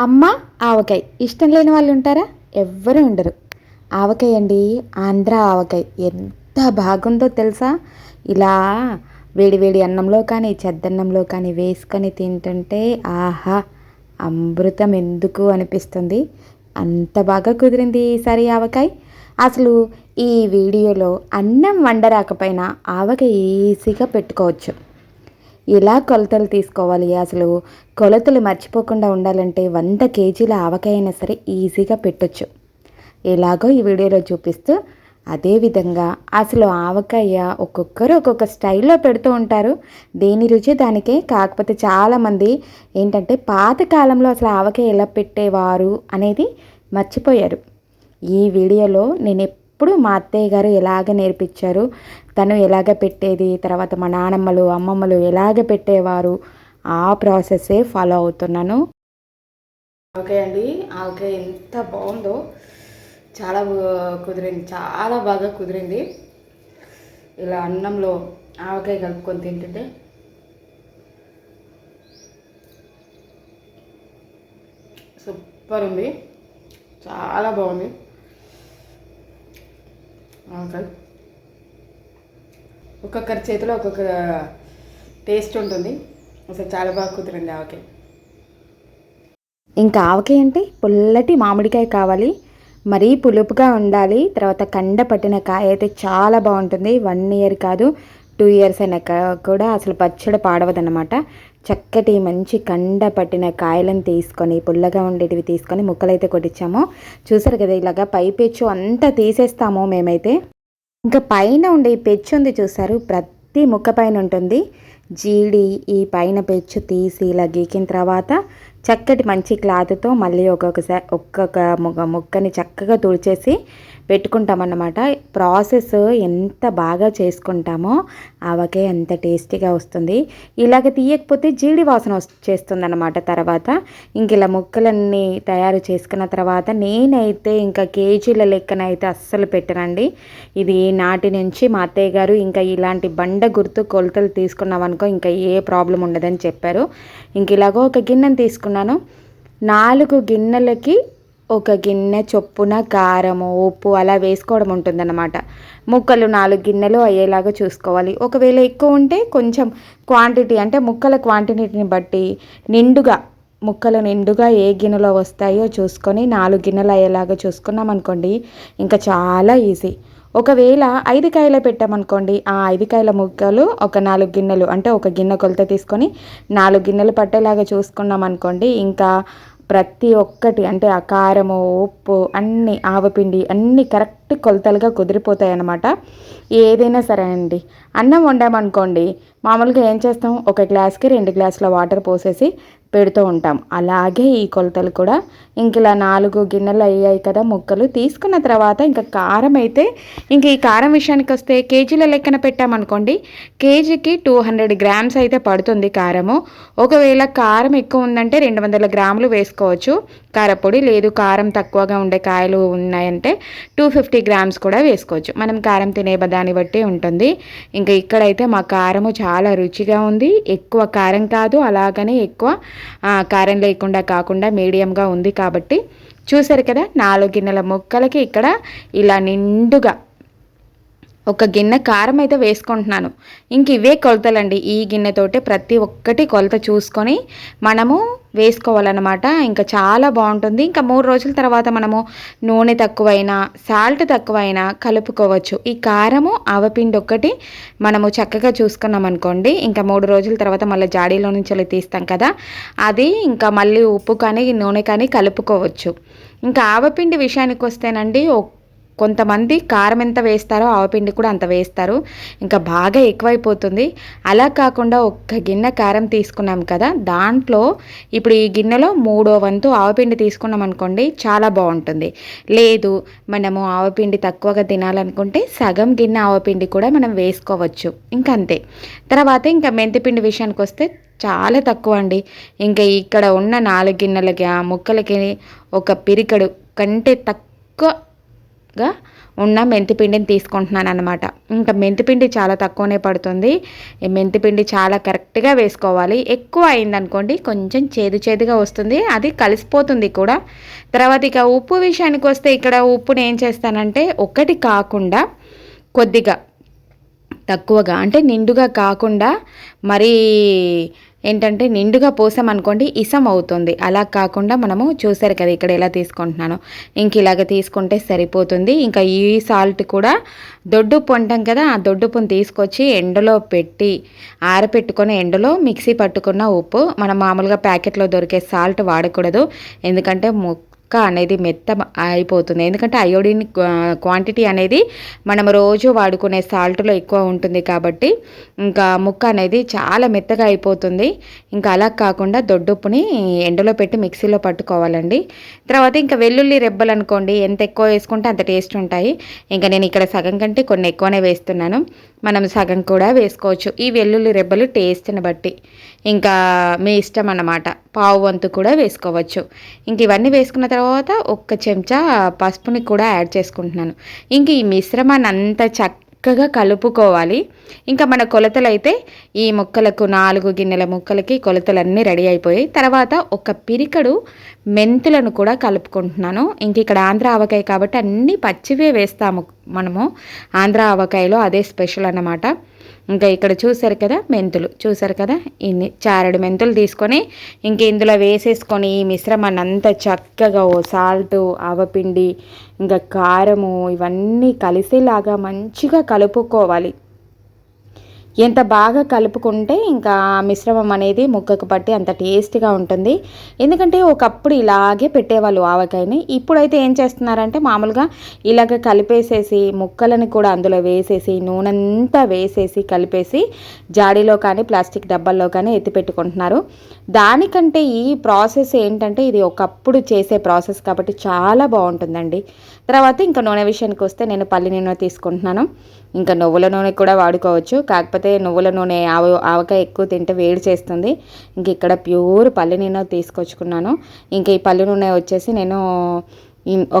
అమ్మ ఆవకాయ. ఇష్టం లేని వాళ్ళు ఉంటారా? ఎవ్వరూ ఉండరు. ఆవకాయ అండి ఆంధ్ర ఆవకాయ. ఎంత బాగుందో తెలుసా? ఇలా వేడి వేడి అన్నంలో కానీ చెద్దన్నంలో కానీ వేసుకొని తింటుంటే ఆహా అమృతం ఎందుకు అనిపిస్తుంది? అంత బాగా కుదిరింది ఈసారి ఆవకాయ. అసలు ఈ వీడియోలో అన్నం వండరాకపోయినా ఆవకాయ ఈజీగా పెట్టుకోవచ్చు. ఎలా కొలతలు తీసుకోవాలి అసలు? కొలతలు మర్చిపోకుండా ఉండాలంటే వంద కేజీల ఆవకాయ అయినా సరే ఈజీగా పెట్టొచ్చు. ఎలాగో ఈ వీడియోలో చూపిస్తూ అదేవిధంగా అసలు ఆవకాయ ఒక్కొక్కరు ఒక్కొక్క స్టైల్లో పెడుతూ ఉంటారు. దేని రుచి దానికే. కాకపోతే చాలామంది ఏంటంటే పాతకాలంలో అసలు ఆవకాయ ఎలా పెట్టేవారు అనేది మర్చిపోయారు. ఈ వీడియోలో నేను అప్పుడు మా అత్తయ్య గారు ఎలాగ నేర్పించారు? తను ఎలాగ పెట్టేది? తర్వాత మా నానమ్మలు అమ్మమ్మలు ఎలాగ పెట్టేవారు? ఆ ప్రాసెస్సే ఫాలో అవుతున్నాను. ఓకే అండి. ఓకే ఎంత బాగుందో చాలా కుదిరింది. చాలా బాగా కుదిరింది. ఇలా అన్నంలో ఆవకాయ కలుపుకొని తింటుంటే సూపర్ ఉంది. చాలా బాగుంది. ఒక్కొక్కరి చేతిలో ఒక్కొక్క టేస్ట్ ఉంటుంది. అసలు చాలా బాగా కుదిరింది ఆవకాయ ఇంకా ఆవకాయ అంటే పుల్లటి మామిడికాయ కావాలి. మరీ పులుపుగా ఉండాలి. తర్వాత కండ పట్టిన కాయ అయితే చాలా బాగుంటుంది. వన్ ఇయర్ కాదు. టూ ఇయర్స్ అయినా కూడా అసలు పచ్చడి పాడవదన్నమాట. చక్కటి మంచి కండ పట్టిన కాయలను తీసుకొని పుల్లగా ఉండేటివి తీసుకొని ముక్కలైతే కొట్టించాము. చూసారు కదా ఇలాగా పై పెచ్చు అంతా తీసేస్తాము మేమైతే. ఇంకా పైన ఉండే ఈ పెచ్చు ఉంది చూసారు ప్రతి ముక్క పైన ఉంటుంది. జీడి ఈ పైన పెచ్చు తీసి ఇలా గీకిన తర్వాత చక్కటి మంచి క్లాత్తో మళ్ళీ ఒక్కొక్కసారి ఒక్కొక్క ముక్క ముక్కని చక్కగా తుడిచేసి పెట్టుకుంటామన్నమాట. ప్రాసెస్ ఎంత బాగా చేసుకుంటామో ఆవకే అంత టేస్టీగా వస్తుంది. ఇలాగ తీయకపోతే జీడి వాసన వచ్చేస్తుంది అనమాట తర్వాత. ఇంక ఇలా ముక్కలన్నీ తయారు చేసుకున్న తర్వాత నేనైతే ఇంకా కేజీల లెక్కన అయితే అస్సలు పెట్టనండి. ఇది నాటి నుంచి మా అత్తయ్య గారు ఇంకా ఇలాంటి బండ గుర్తు కొలతలు తీసుకున్నామనుకో ఇంకా ఏ ప్రాబ్లం ఉండదని చెప్పారు. ఇంక ఇలాగో ఒక గిన్నెను గిన్నెని తీసుకున్నాను. నాలుగు గిన్నెలకి ఒక గిన్నె చొప్పున కారము ఉప్పు అలా వేసుకోవడం ఉంటుందన్నమాట. ముక్కలు నాలుగు గిన్నెలు అయ్యేలాగా చూసుకోవాలి. ఒకవేళ ఎక్కువ ఉంటే కొంచెం క్వాంటిటీ అంటే ముక్కల క్వాంటిటీని బట్టి నిండుగా ముక్కలు నిండుగా ఏ గిన్నెలో వస్తాయో చూసుకొని నాలుగు గిన్నెలు అయ్యేలాగా చూసుకున్నాం అనుకోండి ఇంకా చాలా ఈజీ ఒకవేళ ఐదు కాయలు పెట్టామనుకోండి ఆ ఐదు కాయల ముక్కలు ఒక నాలుగు గిన్నెలు అంటే ఒక గిన్నె కొలత తీసుకొని నాలుగు గిన్నెలు పట్టేలాగా చూసుకున్నాం అనుకోండి ఇంకా ప్రతి ఒక్కటి అంటే ఆ కారము ఉప్పు అన్ని ఆవపిండి అన్నీ కరెక్ట్ కొలతలుగా కుదిరిపోతాయి అన్నమాట ఏదైనా సరే అండి. అన్నం వండామనుకోండి మామూలుగా ఏం చేస్తాం? ఒక గ్లాస్కి రెండు గ్లాసుల వాటర్ పోసేసి పెడుతూ ఉంటాం. అలాగే ఈ కొలతలు కూడా ఇంక ఇలా నాలుగు గిన్నెలు అయ్యాయి కదా ముక్కలు. తీసుకున్న తర్వాత ఇంకా కారం అయితే ఇంక ఈ కారం విషయానికి వస్తే కేజీల లెక్కన పెట్టామనుకోండి. కేజీకి టూ హండ్రెడ్ గ్రామ్స్ అయితే పడుతుంది కారము. ఒకవేళ కారం ఎక్కువ ఉందంటే రెండు వందల గ్రాములు వేసుకోవచ్చు. కారపొడి లేదు కారం తక్కువగా ఉండే కాయలు ఉన్నాయంటే టూ ఫిఫ్టీ గ్రామ్స్ కూడా వేసుకోవచ్చు. మనం కారం తినే దాన్ని బట్టి ఉంటుంది. ఇంకా ఇక్కడైతే మా కారము చాలా రుచిగా ఉంది. ఎక్కువ కారం కాదు అలాగనే ఎక్కువ కారం లేకుండా కాకుండా మీడియంగా ఉంది కాబట్టి చూసారు కదా? నాలుగు గిన్నెల ముక్కలకి ఇక్కడ ఇలా నిండుగా ఒక గిన్నె కారం అయితే వేసుకుంటున్నాను. ఇంక ఇవే కొలతలండి. ఈ గిన్నెతోటే ప్రతి ఒక్కటి కొలత చూసుకొని మనము వేసుకోవాలన్నమాట. ఇంకా చాలా బాగుంటుంది. ఇంకా మూడు రోజుల తర్వాత మనము నూనె తక్కువైనా సాల్ట్ తక్కువైనా కలుపుకోవచ్చు. ఈ కారము ఆవపిండి ఒక్కటి మనము చక్కగా చూసుకున్నాం అనుకోండి. ఇంకా మూడు రోజుల తర్వాత మళ్ళీ జాడీలో నుంచి వెళ్ళి తీస్తాం కదా. అది ఇంకా మళ్ళీ ఉప్పు కానీ నూనె కానీ కలుపుకోవచ్చు. ఇంకా ఆవపిండి విషయానికి వస్తేనండి ఒక్- కొంతమంది కారం ఎంత వేస్తారో ఆవపిండి కూడా అంత వేస్తారు. ఇంకా బాగా ఎక్కువైపోతుంది. అలా కాకుండా ఒక్క గిన్నె కారం తీసుకున్నాం కదా దాంట్లో ఇప్పుడు ఈ గిన్నెలో మూడో వంతు ఆవపిండి తీసుకున్నాం అనుకోండి చాలా బాగుంటుంది. లేదు మనము ఆవపిండి తక్కువగా తినాలనుకుంటే సగం గిన్నె ఆవపిండి కూడా మనం వేసుకోవచ్చు. ఇంకా అంతే. తర్వాత ఇంకా మెంతిపిండి విషయానికి వస్తే చాలా తక్కువ అండి. ఇంకా ఇక్కడ ఉన్న నాలుగు గిన్నెలకి ఆ ముక్కలకి ఒక పిరికడు కంటే తక్కువ గా ఉన్న మెంతిపిండిని తీసుకుంటున్నాను అనమాట ఇంకా మెంతిపిండి చాలా తక్కువనే పడుతుంది. మెంతిపిండి చాలా కరెక్ట్గా వేసుకోవాలి. ఎక్కువ అయిందనుకోండి కొంచెం చేదు చేదుగా వస్తుంది. అది కలిసిపోతుంది కూడా. తర్వాత ఇక ఉప్పు విషయానికి వస్తే ఇక్కడ ఉప్పుని ఏం చేస్తానంటే ఒకటి కాకుండా కొద్దిగా తక్కువగా అంటే నిండుగా కాకుండా మరీ ఏంటంటే నిండుగా పోసామనుకోండి ఇసం అవుతుంది. అలా కాకుండా మనము చూసారు కదా ఇక్కడ ఎలా తీసుకుంటున్నాను. ఇంక ఇలాగ తీసుకుంటే సరిపోతుంది. ఇంకా ఈ సాల్ట్ కూడా దొడ్డుప్పు అంటాం కదా ఆ దొడ్డుప్పును తీసుకొచ్చి ఎండలో పెట్టి ఆరపెట్టుకుని ఎండలో మిక్సీ పట్టుకున్న ఉప్పు మనం మామూలుగా ప్యాకెట్లో దొరికే సాల్ట్ వాడకూడదు. ఎందుకంటే ముక్క అనేది మెత్త అయిపోతుంది. ఎందుకంటే అయోడిన్ క్వాంటిటీ అనేది మనం రోజు వాడుకునే సాల్ట్లో ఎక్కువ ఉంటుంది కాబట్టి ఇంకా ముక్క అనేది చాలా మెత్తగా అయిపోతుంది. ఇంకా అలా కాకుండా దొడ్డుప్పుని ఎండలో పెట్టి మిక్సీలో పట్టుకోవాలండి. తర్వాత ఇంకా వెల్లుల్లి రెబ్బలు అనుకోండి ఎంత ఎక్కువ వేసుకుంటే అంత టేస్ట్ ఉంటాయి. ఇంకా నేను ఇక్కడ సగం కంటే కొన్ని ఎక్కువనే వేస్తున్నాను. మనం సగం కూడా వేసుకోవచ్చు. ఈ వెల్లుల్లి రెబ్బలు టేస్ట్ని బట్టి. ఇంకా మీ ఇష్టం అన్నమాట. పావు వంతు కూడా వేసుకోవచ్చు. ఇంక ఇవన్నీ వేసుకున్న తర్వాత ఒక్క చెంచా పసుపుని కూడా యాడ్ చేసుకుంటున్నాను. ఇంక ఈ మిశ్రమాన్ని అంతా చక్కగా కలుపుకోవాలి. ఇంకా మన కొలతలు అయితే ఈ ముక్కలకు నాలుగు గిన్నెల ముక్కలకి కొలతలన్నీ రెడీ అయిపోయి తర్వాత ఒక పిరికడు మెంతులను కూడా కలుపుకుంటున్నాను. ఇంక ఇక్కడ ఆంధ్ర ఆవకాయ కాబట్టి అన్నీ పచ్చివే వేస్తాము మనము. ఆంధ్ర ఆవకాయలో అదే స్పెషల్ అన్నమాట. ఇంకా ఇక్కడ చూసారు కదా మెంతులు చూసారు కదా? ఇన్ని చారడు మెంతులు తీసుకొని ఇంక ఇందులో వేసేసుకొని ఈ మిశ్రమాన్ని అంతా చక్కగా ఓ సాల్ట్ ఆవపిండి ఇంకా కారము ఇవన్నీ కలిసేలాగా మంచిగా కలుపుకోవాలి. ఎంత బాగా కలుపుకుంటే ఇంకా మిశ్రమం అనేది ముక్కకు పట్టి అంత టేస్ట్గా ఉంటుంది. ఎందుకంటే ఒకప్పుడు ఇలాగే పెట్టేవాళ్ళు ఆవకాయని. ఇప్పుడైతే ఏం చేస్తున్నారంటే మామూలుగా ఇలాగ కలిపేసేసి ముక్కలను కూడా అందులో వేసేసి నూనెంతా వేసేసి కలిపేసి జాడీలో కానీ ప్లాస్టిక్ డబ్బాల్లో కానీ ఎత్తి పెట్టుకుంటున్నారు. దానికంటే ఈ ప్రాసెస్ ఏంటంటే ఇది ఒకప్పుడు చేసే ప్రాసెస్ కాబట్టి చాలా బాగుంటుందండి. తర్వాత ఇంకా నూనె విషయానికి వస్తే నేను పల్లి నూనె తీసుకుంటున్నాను. ఇంకా నువ్వుల నూనె కూడా వాడుకోవచ్చు. కాకపోతే నువ్వుల నూనె ఆవ ఆవకాయ ఎక్కువ తింటే వేడి చేస్తుంది. ఇంక ఇక్కడ ప్యూర్ పల్లి నూనె తీసుకొచ్చుకున్నాను. ఇంకా ఈ పల్లి నూనె వచ్చేసి నేను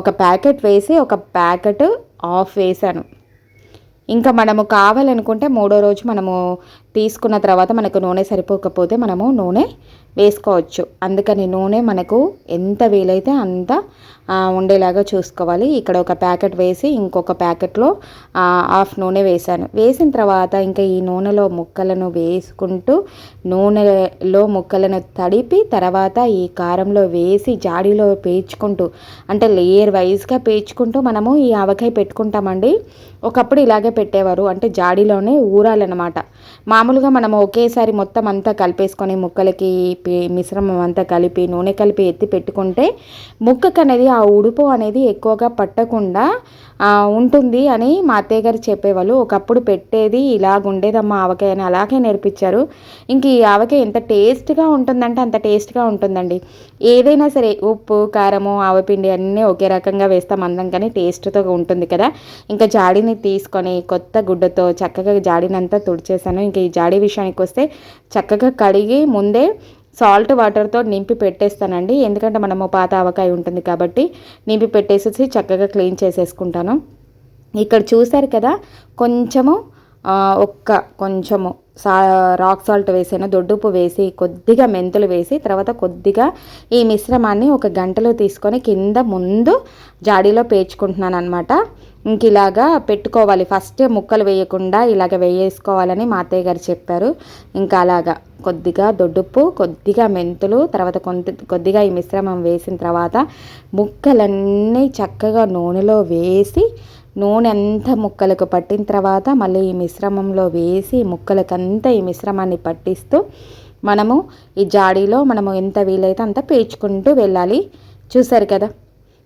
ఒక ప్యాకెట్ వేసి ఒక ప్యాకెట్ ఆఫ్ వేసాను. ఇంకా మనము కావాలనుకుంటే మూడో రోజు మనము తీసుకున్న తర్వాత మనకు నూనె సరిపోకపోతే మనము నూనె వేసుకోవచ్చు. అందుకని నూనె మనకు ఎంత వీలైతే అంత ఉండేలాగా చూసుకోవాలి. ఇక్కడ ఒక ప్యాకెట్ వేసి ఇంకొక ప్యాకెట్లో హాఫ్ నూనె వేసాను వేసిన తర్వాత ఇంకా ఈ నూనెలో ముక్కలను వేసుకుంటూ నూనెలో ముక్కలను తడిపి తర్వాత ఈ కారంలో వేసి జాడీలో పేర్చుకుంటూ అంటే లేయర్ వైజ్గా పేర్చుకుంటూ మనము ఈ ఆవకాయ పెట్టుకుంటామండి. ఒకప్పుడు ఇలాగే పెట్టేవారు. అంటే జాడీలోనే ఊరాలన్నమాట. మామూలుగా మనం ఒకేసారి మొత్తం అంతా కలిపేసుకొని ముక్కలకి మిశ్రమం అంతా కలిపి నూనె కలిపి ఎత్తి పెట్టుకుంటే ముక్కకు అనేది ఆ ఉడుపు అనేది ఎక్కువగా పట్టకుండా ఉంటుంది అని మా అత్తయ్య గారు చెప్పేవాళ్ళు. ఒకప్పుడు పెట్టేది ఇలాగ ఉండేదమ్మా ఆవకాయ అని అలాగే నేర్పించారు. ఇంక ఈ ఆవకాయ ఎంత టేస్ట్గా ఉంటుందంటే అంత టేస్ట్గా ఉంటుందండి. ఏదైనా సరే ఉప్పు కారము ఆవపిండి అన్నీ ఒకే రకంగా వేస్తాం అందం కానీ టేస్ట్తో ఉంటుంది కదా. ఇంకా జాడీని తీసుకొని కొత్త గుడ్డతో చక్కగా జాడీనంతా తుడిచేసాను. ఇంకా ఈ జాడీ విషయానికి వస్తే చక్కగా కడిగి ముందే సాల్ట్ వాటర్తో నింపి పెట్టేస్తానండి. ఎందుకంటే మనము పాత ఆవకాయ ఉంటుంది కాబట్టి నింపి పెట్టేసేసి చక్కగా క్లీన్ చేసేసుకుంటాను. ఇక్కడ చూసారు కదా కొంచెము ఒక్క కొంచెము సా రాక్ సాల్ట్ వేసాను దొడ్డుప్పు వేసి కొద్దిగా మెంతులు వేసి తర్వాత కొద్దిగా ఈ మిశ్రమాన్ని ఒక గంటలో తీసుకొని కింద ముందు జాడీలో పేర్చుకుంటున్నాను అనమాట ఇంక ఇలాగా పెట్టుకోవాలి. ఫస్ట్ ముక్కలు వేయకుండా ఇలాగ వేయేసుకోవాలని మా అత్తయ్య గారు చెప్పారు. ఇంకా అలాగా కొద్దిగా దొడ్డుప్పు కొద్దిగా మెంతులు తర్వాత కొంత కొద్దిగా ఈ మిశ్రమం వేసిన తర్వాత ముక్కలన్నీ చక్కగా నూనెలో వేసి నూనె అంతా ముక్కలకు పట్టిన తర్వాత మళ్ళీ ఈ మిశ్రమంలో వేసి ముక్కలకంతా ఈ మిశ్రమాన్ని పట్టిస్తూ మనము ఈ జాడీలో మనము ఎంత వీలైతే అంత పేర్చుకుంటూ వెళ్ళాలి. చూసారు కదా?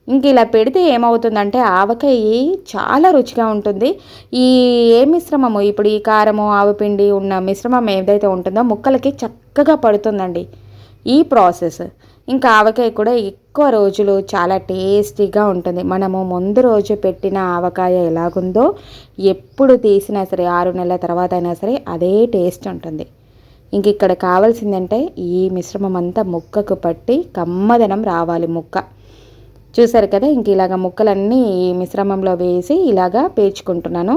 ఇంక ఇలా పెడితే ఏమవుతుందంటే ఆవకాయ చాలా రుచిగా ఉంటుంది. ఈ ఏ మిశ్రమము? ఇప్పుడు ఈ కారము ఆవపిండి ఉన్న మిశ్రమం ఏదైతే ఉంటుందో ముక్కలకి చక్కగా పడుతుందండి. ఈ ప్రాసెస్ ఇంకా ఆవకాయ కూడా ఎక్కువ రోజులు చాలా టేస్టీగా ఉంటుంది. మనము ముందు రోజు పెట్టిన ఆవకాయ ఎలాగుందో ఎప్పుడు తీసినా సరే ఆరు నెలల తర్వాత అయినా సరే అదే టేస్ట్ ఉంటుంది. ఇంక ఇక్కడ కావాల్సిందంటే ఈ మిశ్రమం అంతా ముక్కకు పట్టి కమ్మదనం రావాలి ముక్క. చూసారు కదా ఇంక ఇలాగ ముక్కలన్నీ ఈ మిశ్రమంలో వేసి ఇలాగా పేర్చుకుంటున్నాను.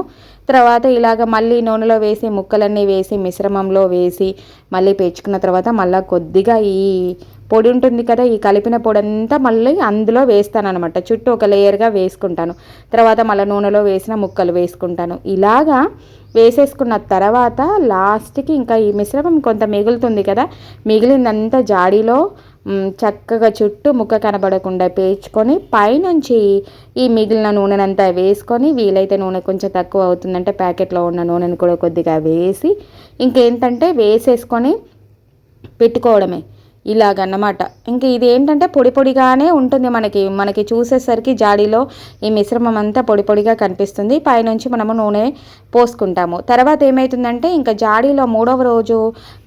తర్వాత ఇలాగ మళ్ళీ నూనెలో వేసి ముక్కలన్నీ వేసి మిశ్రమంలో వేసి మళ్ళీ పేర్చుకున్న తర్వాత మళ్ళీ కొద్దిగా ఈ పొడి ఉంటుంది కదా ఈ కలిపిన పొడి అంతా మళ్ళీ అందులో వేస్తాను అనమాట చుట్టూ ఒక లేయర్గా వేసుకుంటాను. తర్వాత మళ్ళీ నూనెలో వేసిన ముక్కలు వేసుకుంటాను. ఇలాగా వేసేసుకున్న తర్వాత లాస్ట్కి ఇంకా ఈ మిశ్రమం కొంత మిగులుతుంది కదా మిగిలినంత జాడీలో చక్కగా చుట్టూ ముక్క కనబడకుండా పేర్చుకొని పైనుంచి ఈ మిగిలిన నూనెనంతా వేసుకొని వీలైతే నూనె కొంచెం తక్కువ అవుతుందంటే ప్యాకెట్లో ఉన్న నూనెను కూడా కొద్దిగా వేసి ఇంకేంటంటే వేసేసుకొని పెట్టుకోవడమే. ఇలాగన్నమాట. ఇంక ఇది ఏంటంటే పొడి పొడిగానే ఉంటుంది మనకి. మనకి చూసేసరికి జాడీలో ఈ మిశ్రమం అంతా పొడి పొడిగా కనిపిస్తుంది. పైనుంచి మనము నూనె పోసుకుంటాము. తర్వాత ఏమవుతుందంటే ఇంకా జాడీలో మూడవ రోజు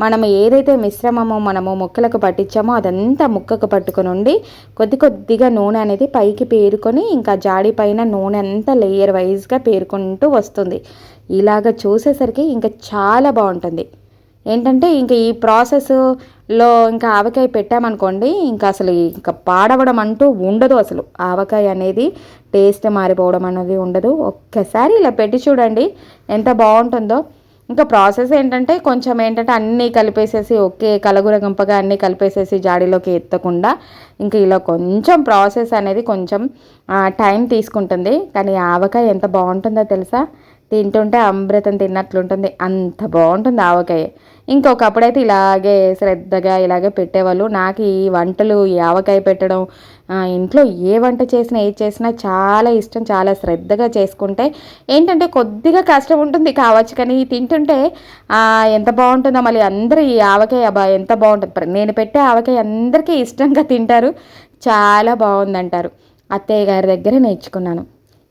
మనం ఏదైతే మిశ్రమము మనము ముక్కలకు పట్టించామో అదంతా ముక్కకు పట్టుకుని ఉండి కొద్ది కొద్దిగా నూనె అనేది పైకి పేరుకొని ఇంకా జాడీ పైన నూనె అంతా లేయర్ వైజ్గా పేరుకుంటూ వస్తుంది. ఇలాగ చూసేసరికి ఇంకా చాలా బాగుంటుంది. ఏంటంటే ఇంకా ఈ ప్రాసెస్లో ఇంకా ఆవకాయ పెట్టామనుకోండి ఇంకా అసలు ఇంకా పాడవడం అంటూ ఉండదు అసలు. ఆవకాయ అనేది టేస్ట్ మారిపోవడం అనేది ఉండదు. ఒక్కసారి ఇలా పెట్టి చూడండి ఎంత బాగుంటుందో. ఇంకా ప్రాసెస్ ఏంటంటే కొంచెం ఏంటంటే అన్నీ కలిపేసేసి ఒకే కలగుర గంపగా అన్నీ కలిపేసేసి జాడీలోకి ఎత్తకుండా ఇంకా ఇలా కొంచెం ప్రాసెస్ అనేది కొంచెం టైం తీసుకుంటుంది. కానీ ఆవకాయ ఎంత బాగుంటుందో తెలుసా? తింటుంటే అమృతం తిన్నట్లుంటుంది. అంత బాగుంటుంది ఆవకాయ. ఇంకొకప్పుడైతే ఇలాగే శ్రద్ధగా ఇలాగే పెట్టేవాళ్ళు. నాకు ఈ వంటలు ఈ ఆవకాయ పెట్టడం ఇంట్లో ఏ వంట చేసినా ఏది చేసినా చాలా ఇష్టం చాలా శ్రద్ధగా చేసుకుంటే ఏంటంటే కొద్దిగా కష్టం ఉంటుంది కావచ్చు. కానీ తింటుంటే ఎంత బాగుంటుందో మళ్ళీ అందరూ ఈ ఆవకాయ ఎంత బాగుంటుంది. నేను పెట్టే ఆవకాయ అందరికీ ఇష్టంగా తింటారు. చాలా బాగుందంటారు. అత్తయ్య గారి దగ్గర నేర్చుకున్నాను.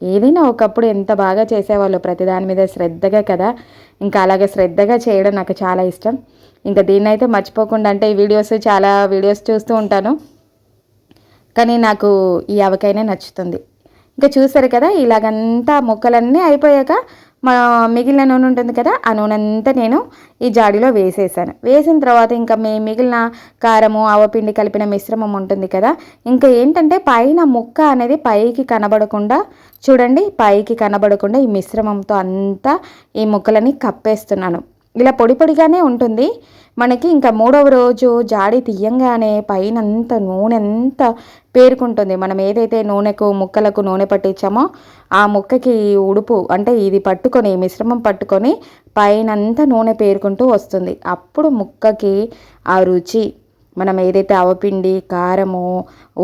ఏదైనా ఒకప్పుడు ఎంత బాగా చేసేవాళ్ళు ప్రతి దాని మీద శ్రద్ధగా కదా. ఇంకా అలాగే శ్రద్ధగా చేయడం నాకు చాలా ఇష్టం. ఇంకా దీన్నైతే మర్చిపోకుండా అంటే ఈ వీడియోస్ చాలా వీడియోస్ చూస్తూ ఉంటాను. కానీ నాకు ఈ అవకైనా నచ్చుతుంది. ఇంకా చూసారు కదా ఇలాగంతా మొక్కలన్నీ అయిపోయాక మా మిగిలిన నూనె ఉంటుంది కదా ఆ నూనె అంతా నేను ఈ జాడీలో వేసేసాను. వేసిన తర్వాత ఇంకా మీ మిగిలిన కారము ఆవపిండి కలిపిన మిశ్రమం ఉంటుంది కదా ఇంకా ఏంటంటే పైన ముక్క అనేది పైకి కనబడకుండా చూడండి పైకి కనబడకుండా ఈ మిశ్రమంతో అంతా ఈ ముక్కలని కప్పేస్తున్నాను. ఇలా పొడి పొడిగానే ఉంటుంది. మనకి ఇంకా మూడవ రోజు జాడి తీయంగానే పైన అంత నూనె అంత పేరుకుంటుంది. మనం ఏదైతే నూనెకు ముక్కలకు నూనె పట్టించామో ఆ ముక్కకి ఉడుపు అంటే ఇది పట్టుకొని మిశ్రమం పట్టుకొని పైనంతా నూనె పేరుకుంటూ వస్తుంది. అప్పుడు ముక్కకి ఆ రుచి మనం ఏదైతే అవపిండి కారము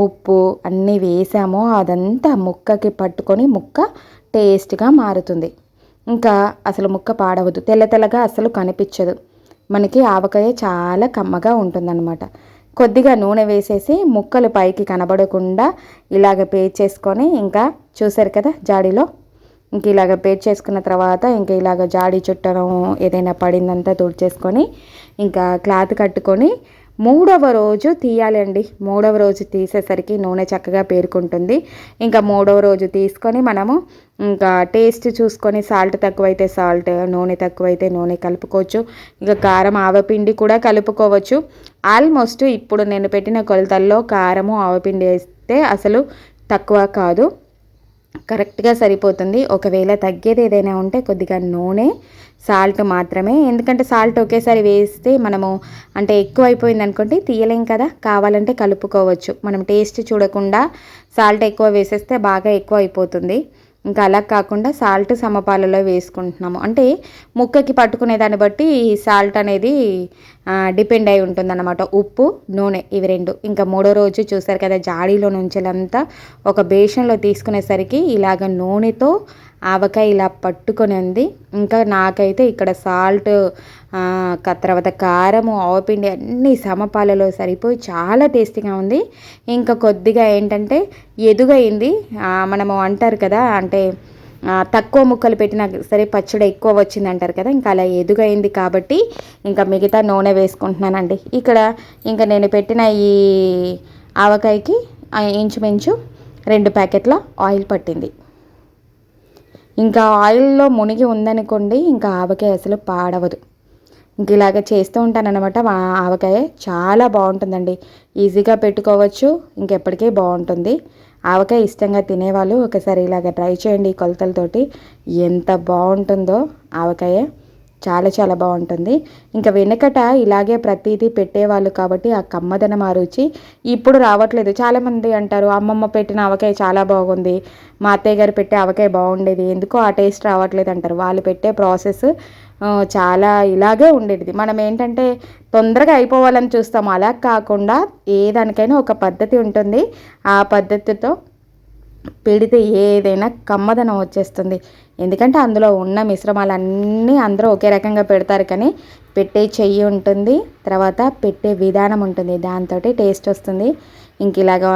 ఉప్పు అన్నీ వేసామో అదంతా ముక్కకి పట్టుకొని ముక్క టేస్ట్గా మారుతుంది. ఇంకా అసలు ముక్క పాడవద్దు తెల్ల తెల్లగా అసలు కనిపించదు. మనకి ఆవకాయ చాలా కమ్మగా ఉంటుందన్నమాట. కొద్దిగా నూనె వేసేసి ముక్కలు పైకి కనబడకుండా ఇలాగ చేసుకొని ఇంకా చూసారు కదా జాడీలో? ఇంక ఇలాగ పేర్ చేసుకున్న తర్వాత ఇంక ఇలాగ జాడీ చుట్టడం ఏదైనా పడిందంతా తుడిచేసుకొని ఇంకా క్లాత్ కట్టుకొని మూడవ రోజు తీయాలండి. మూడవ రోజు తీసేసరికి నూనె చక్కగా పేరుకుంటుంది. ఇంకా మూడవ రోజు తీసుకొని మనము ఇంకా టేస్ట్ చూసుకొని సాల్ట్ తక్కువైతే సాల్ట్ నూనె తక్కువైతే నూనె కలుపుకోవచ్చు. ఇంకా కారం ఆవపిండి కూడా కలుపుకోవచ్చు. ఆల్మోస్ట్ ఇప్పుడు నేను పెట్టిన కొలతల్లో కారము ఆవపిండి వేస్తే అసలు తక్కువ కాదు. కరెక్ట్గా సరిపోతుంది. ఒకవేళ తగ్గేది ఏదైనా ఉంటే కొద్దిగా నూనె సాల్ట్ మాత్రమే. ఎందుకంటే సాల్ట్ ఒకేసారి వేస్తే మనము అంటే ఎక్కువ అయిపోయింది అనుకోండి తీయలేం కదా. కావాలంటే కలుపుకోవచ్చు. మనం టేస్ట్ చూడకుండా సాల్ట్ ఎక్కువ వేసేస్తే బాగా ఎక్కువ అయిపోతుంది ఇంకా అలా కాకుండా సాల్ట్ సమపాలలో వేసుకుంటున్నాము. అంటే ముక్కకి పట్టుకునే దాన్ని బట్టి సాల్ట్ అనేది డిపెండ్ అయి ఉంటుందన్నమాట. ఉప్పు నూనె ఇవి రెండు. ఇంకా మూడో రోజు చూసారు కదా జాడీలో నుంచెలంతా ఒక బేషన్లో తీసుకునేసరికి ఇలాగ నూనెతో ఆవకాయ ఇలా పట్టుకొని ఉంది ఇంకా నాకైతే ఇక్కడ సాల్ట్ తర్వాత కారము ఆవపిండి అన్ని సమపాలలో సరిపోయి చాలా టేస్టీగా ఉంది. ఇంకా కొద్దిగా ఏంటంటే ఎదుగైంది. మనము అంటారు కదా అంటే తక్కువ ముక్కలు పెట్టినా సరే పచ్చడి ఎక్కువ వచ్చింది అంటారు కదా ఇంకా అలా ఎదుగైంది కాబట్టి ఇంకా మిగతా నూనె వేసుకుంటున్నానండి. ఇక్కడ ఇంకా నేను పెట్టిన ఈ ఆవకాయకి ఇంచుమించు రెండు ప్యాకెట్ల ఆయిల్ పట్టింది. ఇంకా ఆయిల్లో మునిగి ఉందనుకోండి ఇంకా ఆవకాయ అసలు పాడవదు. ఇంక ఇలాగ చేస్తూ ఉంటానన్నమాట. ఆవకాయ చాలా బాగుంటుందండి. ఈజీగా పెట్టుకోవచ్చు ఇంకెప్పటికీ బాగుంటుంది. ఆవకాయ ఇష్టంగా తినేవాళ్ళు ఒకసారి ఇలాగ ట్రై చేయండి ఈ కొలతలతోటి. ఎంత బాగుంటుందో ఆవకాయ. చాలా చాలా బాగుంటుంది. ఇంకా వెనకట ఇలాగే ప్రతిదీ పెట్టేవాళ్ళు కాబట్టి ఆ కమ్మదనం ఆ రుచి ఇప్పుడు రావట్లేదు. చాలామంది అంటారు అమ్మమ్మ పెట్టిన ఆవకాయ చాలా బాగుంది. మా అత్తయ్య గారు పెట్టే ఆవకాయ బాగుండేది. ఎందుకో ఆ టేస్ట్ రావట్లేదు అంటారు. వాళ్ళు పెట్టే ప్రాసెస్ చాలా ఇలాగే ఉండేది. మనం ఏంటంటే తొందరగా అయిపోవాలని చూస్తాం. అలా కాకుండా ఏ దానికైనా ఒక పద్ధతి ఉంటుంది. ఆ పద్ధతితో పెడితే ఏదైనా కమ్మదనం వచ్చేస్తుంది. ఎందుకంటే అందులో ఉన్న మిశ్రమాలన్నీ అందరూ ఒకే రకంగా పెడతారు కానీ పెట్టే చెయ్యి ఉంటుంది తర్వాత పెట్టే విధానం ఉంటుంది దాంతో టేస్ట్ వస్తుంది. ఇంక ఇలాగా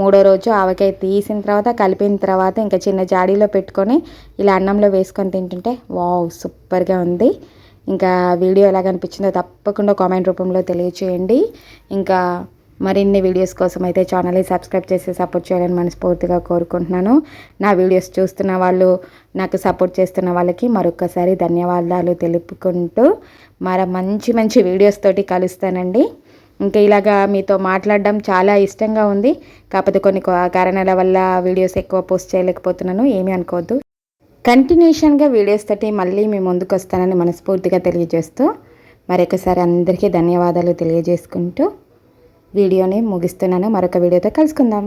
మూడో రోజు ఆవకాయ తీసిన తర్వాత కలిపిన తర్వాత ఇంకా చిన్న జాడీలో పెట్టుకొని ఇలా అన్నంలో వేసుకొని తింటుంటే వావ్ సూపర్గా ఉంది. ఇంకా వీడియో ఎలాగ అనిపించిందో తప్పకుండా కామెంట్ రూపంలో తెలియచేయండి. ఇంకా మరిన్ని వీడియోస్ కోసం అయితే ఛానల్ని సబ్స్క్రైబ్ చేసి సపోర్ట్ చేయాలని మనస్ఫూర్తిగా కోరుకుంటున్నాను. నా వీడియోస్ చూస్తున్న వాళ్ళు నాకు సపోర్ట్ చేస్తున్న వాళ్ళకి మరొకసారి ధన్యవాదాలు తెలుపుకుంటూ మర మంచి మంచి వీడియోస్ తోటి కలుస్తానండి. ఇంకా ఇలాగా మీతో మాట్లాడడం చాలా ఇష్టంగా ఉంది. కాకపోతే కొన్ని కారణాల వల్ల వీడియోస్ ఎక్కువ పోస్ట్ చేయలేకపోతున్నాను. ఏమీ అనుకోవద్దు. కంటిన్యూషన్గా వీడియోస్ తోటి మళ్ళీ మేము ముందుకు వస్తానని మనస్ఫూర్తిగా తెలియజేస్తూ మరొకసారి అందరికీ ధన్యవాదాలు తెలియజేసుకుంటూ వీడియోని ముగిస్తున్నాను. మరొక వీడియోతో కలుసుకుందాం.